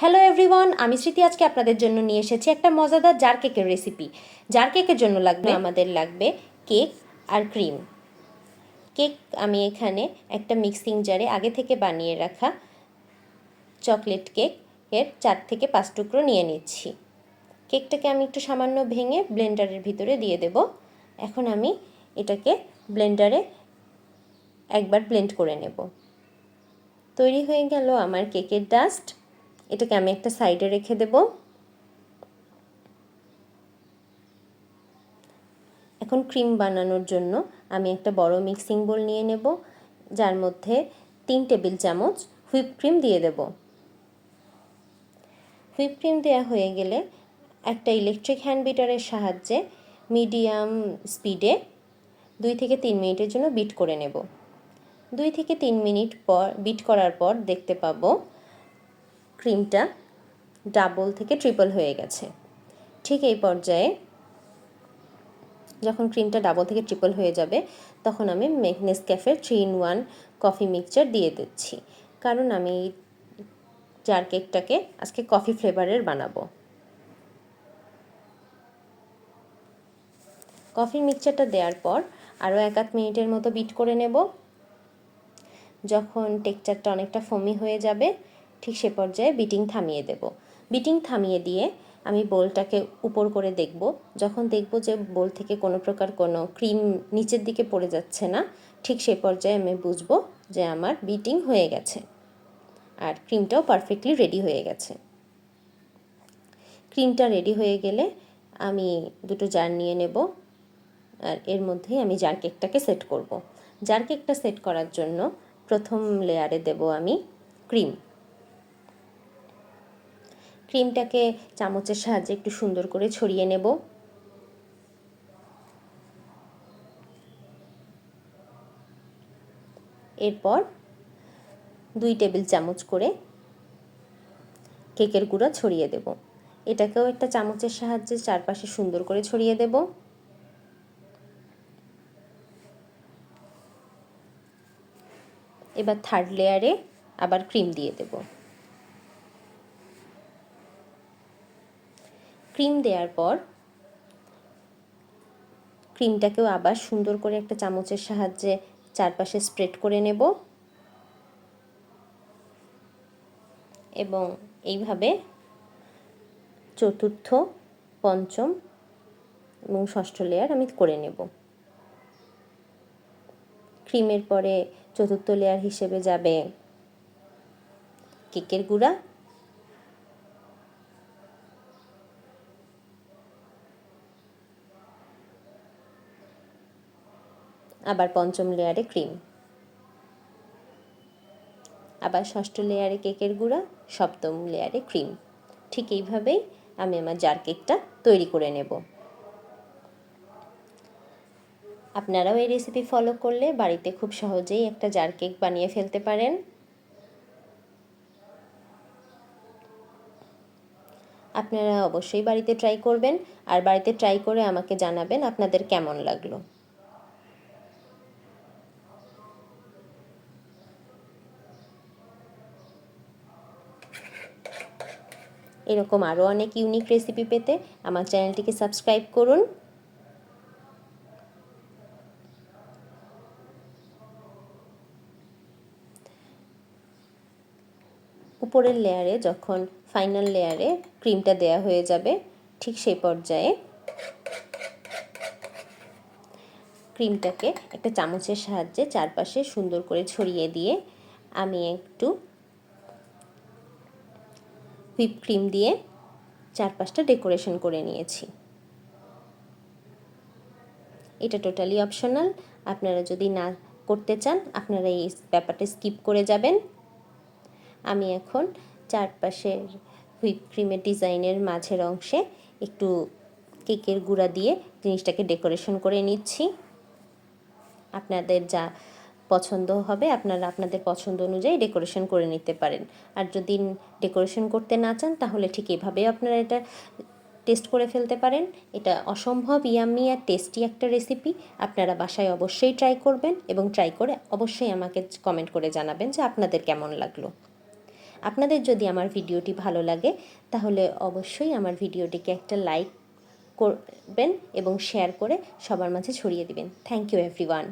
Hello everyone আমি স্মৃতি আজকে আপনাদের জন্য নিয়ে এসেছি একটা মজাদার জার কেকের রেসিপি জার কেকের জন্য লাগবে আমাদের লাগবে কেক আর ক্রিম কেক আমি এখানে একটা মিক্সিং জারে আগে থেকে বানিয়ে রাখা চকলেট কেক এর চার থেকে পাঁচ টুকরো নিয়ে নিচ্ছি। কেকটাকে আমি একটু সামান্য ভেঙে ব্লেন্ডারের ভিতরে দিয়ে দেব। এখন আমি এটাকে ব্লেন্ডারে একবার ব্লেন্ড করে নেব। তৈরি হয়ে গেল আমার কেকের ডাস্ট এটাকে আমি একটা সাইডে রেখে দেব। এখন ক্রিম বানানোর জন্য আমি একটা বড় মিক্সিং বোল নিয়ে নেব, যার মধ্যে তিন টেবিল চামচ হুইপ ক্রিম দিয়ে দেব। হুইপ ক্রিম দেওয়া হয়ে গেলে একটা ইলেকট্রিক হ্যান্ড বিটারের সাহায্যে মিডিয়াম স্পিডে দুই থেকে তিন মিনিটের জন্য বিট করে নেব। দুই থেকে তিন মিনিট পর, বিট করার পর দেখতে পাবো ক্রিমটা ডাবল থেকে ট্রিপল হয়ে গেছে। ঠিক এই পর্যায়ে যখন ক্রিমটা ডাবল থেকে ট্রিপল হয়ে যাবে, তখন আমি ক্যাফের three in one coffee mixture দিয়ে দিচ্ছি। কারণ আমি জার কেকটাকে আজকে কফি ফ্লেভারের বানাবো। কফি মিক্সচারটা দেওয়ার পর আরও এক আধ মিনিটের মতো বিট করে নেব। যখন টেক্সচারটা অনেকটা ফমি হয়ে যাবে ঠিক সে পর্যায়ে বিটিং থামিয়ে দেব। বিটিং থামিয়ে দিয়ে আমি বোলটাকে উপর করে দেখব। যখন দেখব যে বোল থেকে কোনো প্রকার কোনো ক্রিম নিচের দিকে পড়ে যাচ্ছে না, ঠিক সে পর্যায়ে আমি বুঝব যে আমার বিটিং হয়ে গেছে আর ক্রিমটাও পারফেক্টলি রেডি হয়ে গেছে। ক্রিমটা রেডি হয়ে গেলে আমি দুটো জার নিয়ে নেব আর এর মধ্যেই আমি জার কেকটাকে সেট করব। জার কেকটা সেট করার জন্য প্রথম লেয়ারে দেব আমি ক্রিম ক্রিমটাকে চামচের সাহায্যে একটু সুন্দর করে ছড়িয়ে নেব। এরপর দুই টেবিল চামচ করে কেকের গুঁড়া ছড়িয়ে দেব। এটাকেও একটা চামচের সাহায্যে চারপাশে সুন্দর করে ছড়িয়ে দেব। এবার থার্ড লেয়ারে আবার ক্রিম দিয়ে দেবো। ক্রিম দেওয়ার পর ক্রিমটাকেও আবার সুন্দর করে একটা চামচের সাহায্যে চারপাশে স্প্রেড করে নেব। এবং এইভাবে চতুর্থ, পঞ্চম এবং ষষ্ঠ লেয়ার আমি করে নেব। ক্রিমের পরে চতুর্থ লেয়ার হিসেবে যাবে কেকের গুঁড়া। আবার পঞ্চম লেয়ারে ক্রিম। আবার ষষ্ঠ লেয়ারে কেকের গুঁড়া, সপ্তম লেয়ারে ক্রিম। ঠিক এইভাবেই আমি আমার জার কেকটা তৈরি করে নেব। আপনারাও এই রেসিপি ফলো করলে বাড়িতে খুব সহজেই একটা জার কেক বানিয়ে ফেলতে পারেন। আপনারা অবশ্যই বাড়িতে ট্রাই করবেন। আর বাড়িতে ট্রাই করে আমাকে জানাবেন আপনাদের কেমন লাগল। এরকম আরও অনেক ইউনিক রেসিপি পেতে আমার চ্যানেলটিকে সাবস্ক্রাইব করুন। উপরের লেয়ারে যখন ফাইনাল লেয়ারে ক্রিমটা দেয়া হয়ে যাবে, ঠিক সেই পর্যায়ে ক্রিমটাকে একটা চামচের সাহায্যে চারপাশে সুন্দর করে ছড়িয়ে দিয়ে আমি একটু হুইপ ক্রিম দিয়ে চারপাশটা ডেকোরেশন করে নিয়েছি। এটা টোটালি অপশনাল। আপনারা যদি না করতে চান, আপনারা এই ব্যাপারটা স্কিপ করে যাবেন। আমি এখন চারপাশের হুইপ ক্রিমের ডিজাইনের মাঝের অংশে একটু কেকের গুঁড়া দিয়ে জিনিসটাকে ডেকোরেশন করে নিচ্ছি। আপনাদের যা পছন্দ হবে, আপনারা আপনাদের পছন্দ অনুযায়ী ডেকোরেশন করে নিতে পারেন। আর যদি ডেকোরেশন করতে না চান, তাহলে ঠিক এভাবেই আপনারা এটা টেস্ট করে ফেলতে পারেন। এটা অসম্ভব ইয়ামি আর টেস্টি একটা রেসিপি আপনারা বাসায় অবশ্যই ট্রাই করবেন এবং ট্রাই করে অবশ্যই আমাকে কমেন্ট করে জানাবেন যে আপনাদের কেমন লাগল। আপনাদের যদি আমার ভিডিওটি ভালো লাগে, তাহলে অবশ্যই আমার ভিডিওটিকে একটা লাইক করবেন এবং শেয়ার করে সবার মাঝে ছড়িয়ে দিবেন। Thank you everyone